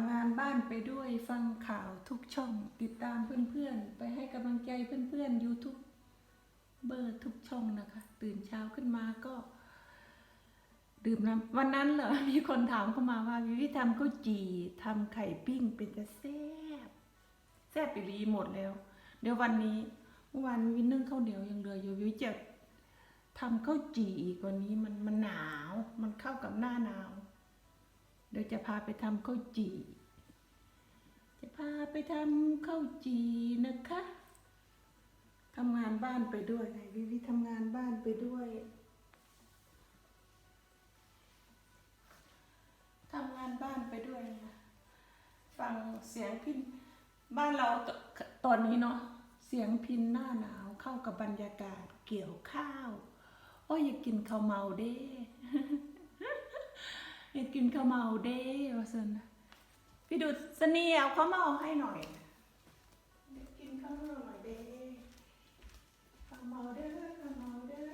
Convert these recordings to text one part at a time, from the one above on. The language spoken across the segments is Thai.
ำงานบ้านไปด้วยฟังข่าวทุกช่อง ติดตามเพื่อนๆ ไปให้กำลังใจเพื่อนๆ YouTube เบอร์ทุกช่องนะคะ ตื่นเช้าขึ้นมาก็ ดื่มน้ำวันนั้นเหรอมีคนถามเข้ามาว่าวิวิทำข้าวจี่ทำไข่ปิ้งเป็นจะแซ่บแซ่บไปรีหมดแล้ว เดี๋ยววันนี้เมื่อวานวินึ่งข้าวเหนียวยังเหลืออยู่วิจะทำข้าวจี่อีกวันนี้มันมันหนาว มันเข้ากับหน้าหนาว เดี๋ยวจะพาไปทำข้าวจี่ จะพาไปทำข้าวจี่นะคะทำงานบ้านไปด้วยไงวิวิทำงานบ้านไปด้วยทำงานบ้านไปด้วยนะฟังเสียงพินบ้านเราตตอนนี้เนาะเสียงพินหน้าหนาวเข้ากับบรรยากาศเกี่ยวข้าว โอ้ยอยากกินข้าวเมาเด้ อยากกินข้าวเมาเด้วะสันพี่ดูเสนีเอาข้าวเมาให้หน่อยอยากกินข้าวเมาหน่อยเด้ข้าวเมาเด้อข้าวเมาเด้อ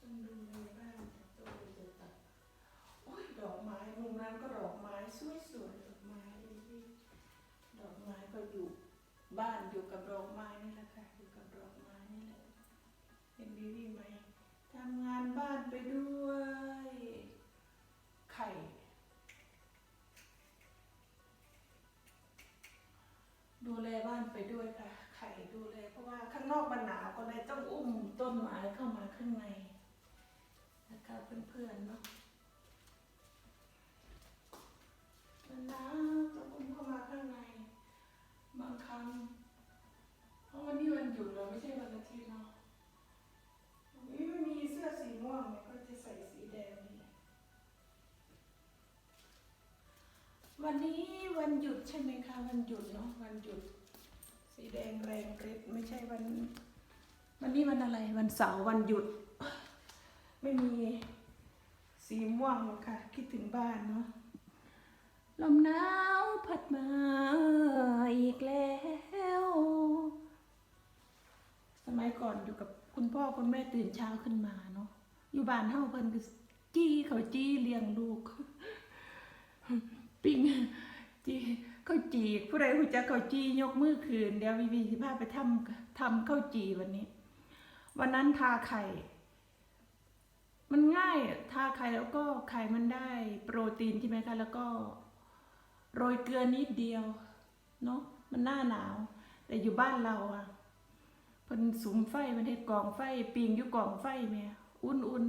ต้องดูในบ้านต้องดูจะตัดโอ้ยดอกไม้มุมนั้นก็ดอกไม้สวยๆดอกไม้ดอกไม้ก็อยู่บ้านอยู่กับดอกไม้นี่แหละค่ะอยู่กับดอกไม้นี่แหละเห็นบีบีไหม ไปด้วย ไข่ ดูแลบ้านไปด้วยค่ะ ไข่ดูแลเพราะว่าข้างนอกมันหนาวก็เลยต้องอุ้มต้นไม้เข้ามาข้างในนะคะเพื่อนๆเนาะ วันนี้วันหยุดใช่ไหมคะ วันหยุดเนาะวันหยุด สีแดงแรงฤทธิ์ไม่ใช่วัน วันนี้วันอะไรวันเสาร์วันหยุด ไม่มีสีม่วงหรอกค่ะ คิดถึงบ้านเนาะลมหนาวพัดมาอีกแล้ว สมัยก่อนอยู่กับคุณพ่อคุณแม่ตื่นเช้าขึ้นมาเนาะอยู่บ้านเฮาเพิ่นก็จี้เขาจี้เลี้ยงลูก ปิ้งจี้ข้าวจีผู้ใดรู้จักข้าวจียกมือคืน เดี๋ยววีวีสิพาไปทำทำข้าวจีวันนี้ วันนั้นทาไข่ มันง่ายทาไข่แล้วก็ไข่มันได้ โปรตีนใช่ไหมคะแล้วก็ โรยเกลือนิดเดียวเนาะมันหน้าหนาว แต่อยู่บ้านเราอะเพิ่นสุมไฟมันเฮ็ดกองไฟ ปิงอยู่กองไฟแม่อุ่น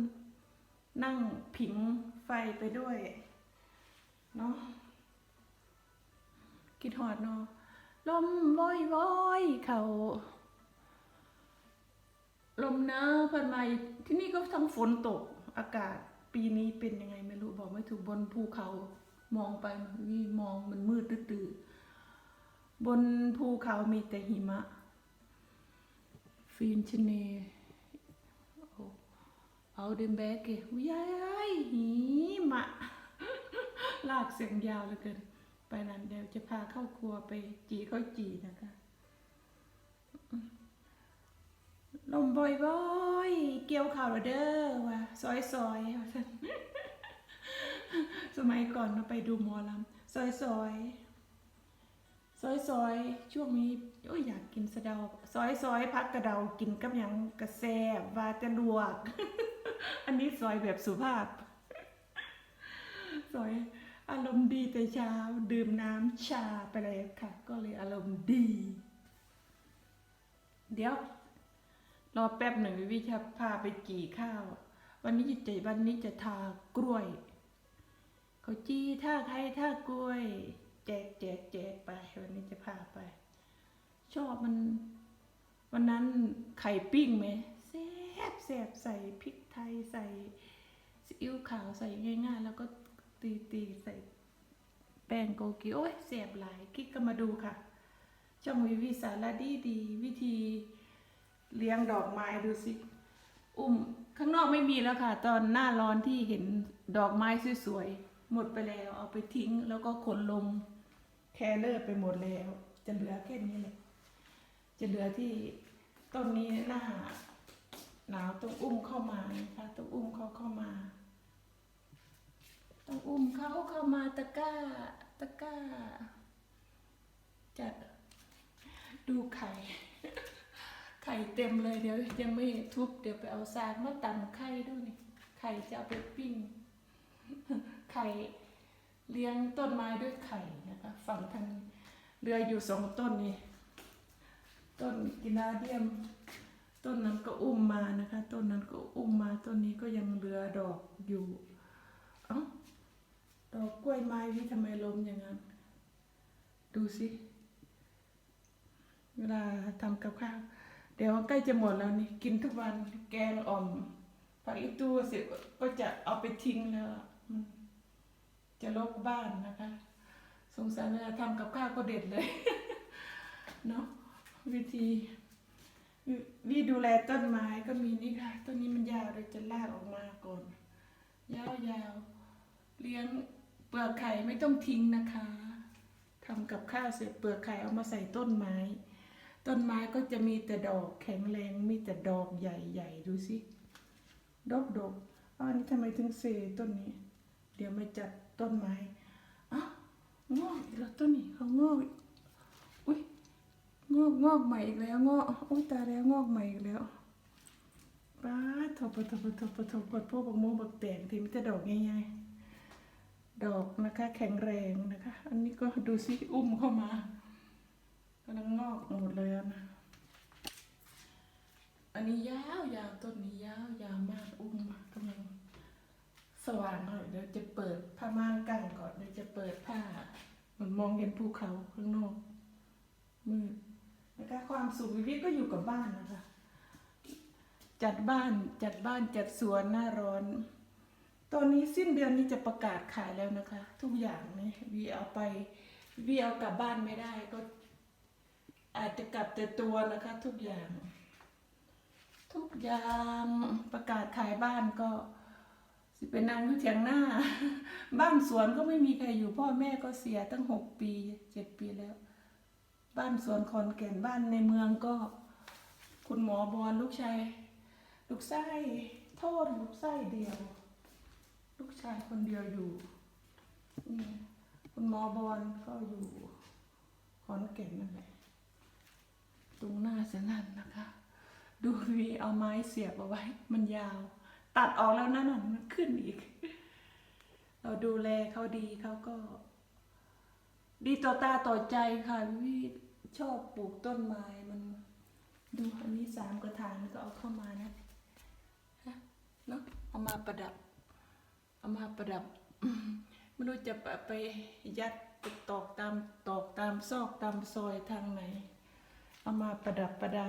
ๆนั่งผิงไฟไปด้วย เนาะคิดฮอดเนาะลมวอยวอยเขาลมหนาวเพิ่นมาที่นี่ก็ทั้งฝนตกอากาศปีนี้เป็นยังไงไม่รู้บอกไม่ถูกบนภูเขามองไปนี่มองมันมืดตื้อบนภูเขามีแต่หิมะ Finns ni เอาเดมแบกเกยายหิมะ ลากเสียงยาวเหลือเกิน ไปนั้นเดี๋ยวจะพาเข้าครัวไปจีข้าวจีนะคะลมบ่อยๆ เกี่ยวข่าวเด้อว่ะซอยๆว่าซั่นสมัยก่อนเราไปดูหมอลำซอยๆซอยซอยช่วงนี้โอ้ยอยากกินสะเดาซอยซอยพักกระเดากินกับยังกระแซบวาจะลวก อันนี้ซอยแบบสุภาพ ซอยอารมณ์ดีแต่เช้าดื่มน้ำชาไปเลยค่ะ ก็เลยอารมณ์ดี เดี๋ยว รอแป๊บหนึ่งวิวิจะพาไปจี่ข้าว วันนี้จะวันนี้จะทากล้วยเขาจี้ท่าใครท่ากล้วย แจกแจกแจกไป วันนี้จะพาไป ชอบมัน วันนั้นไข่ปิ้งไหมแซ่บแซ่บใส่พริกไทยใส่ซีอิ๊วขาวใส่ง่ายๆ แล้วก็ ตีตีใส่แป้งโกกิโอ้ยแซ่บหลายคลิกก็มาดูค่ะ ช่องวิวิสารดีดี วิธีเลี้ยงดอกไม้ดูสิ อุ้มข้างนอกไม่มีแล้วค่ะ ตอนหน้าร้อนที่เห็นดอกไม้สวยๆหมดไปแล้วเอาไปทิ้ง แล้วก็ขนลงแคเลอร์ไปหมดแล้ว จะเหลือแค่นี้แหละจะเหลือที่ต้นนี้หน้าหนาวต้องอุ้มเข้ามานะคะต้องอุ้มเขาเข้ามา ต้องอุ้มเขาเข้ามาตะก้า ตะก้า จะดูไข่ ไข่เต็มเลยเดี๋ยวยังไม่ทุบเดี๋ยวไปเอาซากมาตำไข่ด้วยนี่ไข่จะเอาไปปิ้ง ไข่เลี้ยงต้นไม้ด้วยไข่นะคะฝั่งทางเรืออยู่สองต้นนี่ต้นกินาเดียม ต้นนั้นก็อุ้มมานะคะ ต้นนั้นก็อุ้มมาต้นนี้ก็ยังเรือดอกอยู่ เอ้า ดอกกล้วยไม้ที่ทำไมล้มอย่างนั้น ดูสิ เวลาทำกับข้าว เดี๋ยวใกล้จะหมดแล้วนี่ กินทุกวันแกงอ่อมผักอีตู้เสร็จก็จะเอาไปทิ้งแล้วมันจะลกบ้านนะคะ สงสารเวลาทำกับข้าวก็เด็ดเลย เนาะวิธีวิวิดูแลต้นไม้ก็มีนี่ค่ะต้นนี้มันยาวเลยจะลากออกมาก่อน ยาวๆเลี้ยง เปลือกไข่ไม่ต้องทิ้งนะคะทำกับข้าวเสร็จเปลือกไข่เอามาใส่ต้นไม้ ต้นไม้ก็จะมีแต่ดอกแข็งแรงมีแต่ดอกใหญ่ๆดูสิดอกดกอ้าวอันนี้ทำไมถึงเซต้นนี้ เดี๋ยวมาจัดต้นไม้อ้าวงอกอีกแล้วต้นนี้เขางอกอุ้ยงอกงอกใหม่อีกแล้วงอกอุ้ยตาแล้วงอกใหม่อีกแล้วป้าดทบทบทบทบกดพวกบักโมบักแตงที่มีแต่ดอกใหญ่ๆ ดอกนะคะ แข็งแรงนะคะ อันนี้ก็ดูสิอุ้มเข้ามากำลังงอกหมดเลยนะอันนี้ยาวยาวต้นนี้ยาวยาวมากอุ้มกำลังสว่างหน่อยเดี๋ยวจะเปิดผ้าม่านกั้นก่อนเดี๋ยวจะเปิดผ้าเหมันมองเห็นภูเขาข้างนอกมืดนะคะความสุขวิวิก็อยู่กับบ้านนะคะ จัดบ้านจัดบ้านจัดสวนหน้าร้อน ตอนนี้สิ้นเดือนนี้จะประกาศขายแล้วนะคะ ทุกอย่างนี่วีเอาไปวีเอากลับบ้านไม่ได้ก็ อาจจะกลับแต่ตัวนะคะ ทุกอย่าง ทุกอย่างประกาศขายบ้านก็สิเป็นนางอยู่เถียงหน้า บ้านสวนก็ไม่มีใครอยู่พ่อแม่ก็เสียตั้งหกปีเจ็ดปีแล้ว บ้านสวนคอนแก่นบ้านในเมืองก็ คุณหมอบอลลูกชายลูกไส้โทษลูกไส้เดียว ลูกชายคนเดียวอยู่นี่คุณหมอบอลก็อยู่ขอนแก่นนั่นแหละตรงหน้าเสนันนะคะ ดูวีเอาไม้เสียบเอาไว้ มันยาว ตัดออกแล้วนั่นน่ะมันขึ้นอีก เราดูแลเขาดีเขาก็ ดีต่อตาต่อใจค่ะวิชอบปลูกต้นไม้มันดูอันนี้สามกระถางก็เอาเข้ามานะเนาะเอามาประดับ เอามาประดับไม่รู้จะไปยัดตอกตามตอกตามซอกตามซอยทางไหน เอามาประดับประดา